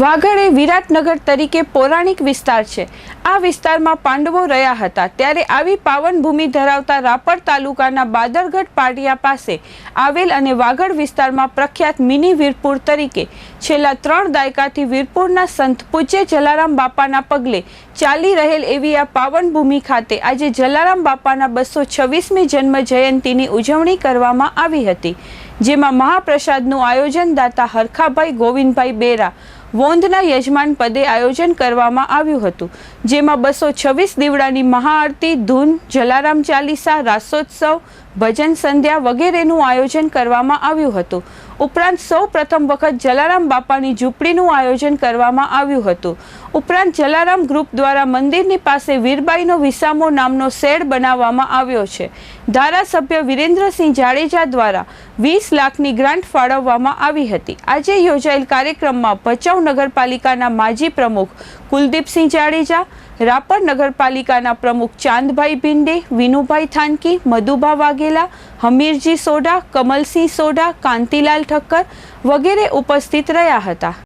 વાગડ એ વિરાટનગર તરીકે પૌરાણિક વિસ્તાર છે. આ વિસ્તારમાં પાંડવો રહ્યા હતા ત્યારે આવી પાવન ભૂમિ ધરાવતા રાપર તાલુકાના બાદરગઢ પાટિયા પાસે આવેલ અને વાગડ વિસ્તારમાં પ્રખ્યાત મિની વીરપુર તરીકે છેલ્લા ત્રણ દાયકાથી વીરપુરના સંત પૂજ્ય જલારામ બાપાના પગલે ચાલી રહેલ એવી આ પાવન ભૂમિ ખાતે આજે જલારામ બાપાના બસો છવ્વીસમી જન્મ જયંતિની ઉજવણી કરવામાં આવી હતી, જેમાં મહાપ્રસાદનું આયોજન દાતા હરખાભાઈ ગોવિંદભાઈ બેરા વોંધના યજમાન પદે આયોજન કરવામાં આવ્યું હતું, જેમાં બસો છવ્વીસ દીવડાની મહાઆરતી, ધૂન, જલારામ ચાલીસા, રાસોત્સવ, ભજન સંધ્યા વગેરેનું આયોજન કરવામાં આવ્યું હતું. ઉપરાંત સૌ પ્રથમ વખત જલારામ બાપાની ઝૂંપડીનું આયોજન કરવામાં આવ્યું હતું. ઉપરાંત જલારામ ગ્રુપ દ્વારા મંદિરની પાસે વીરબાઈનો વિસામો નામનો શેડ બનાવવામાં આવ્યો છે. ધારાસભ્ય વિરેન્દ્રસિંહ જાડેજા દ્વારા વીસ લાખની ગ્રાન્ટ ફાળવવામાં આવી હતી. આજે યોજાયેલ કાર્યક્રમમાં ભચાઉ નગરપાલિકાના માજી પ્રમુખ કુલદીપસિંહ જાડેજા, રાપર નગરપાલિકાના પ્રમુખ ચાંદભાઈ ભિંડે, વિનુભાઈ થાનકી મધુભા વાઘેલા, હમીરજી સોઢા, કમલસિંહ સોઢા, કાંતિલાલ ઠક્કર વગેરે ઉપસ્થિત રહ્યા હતા.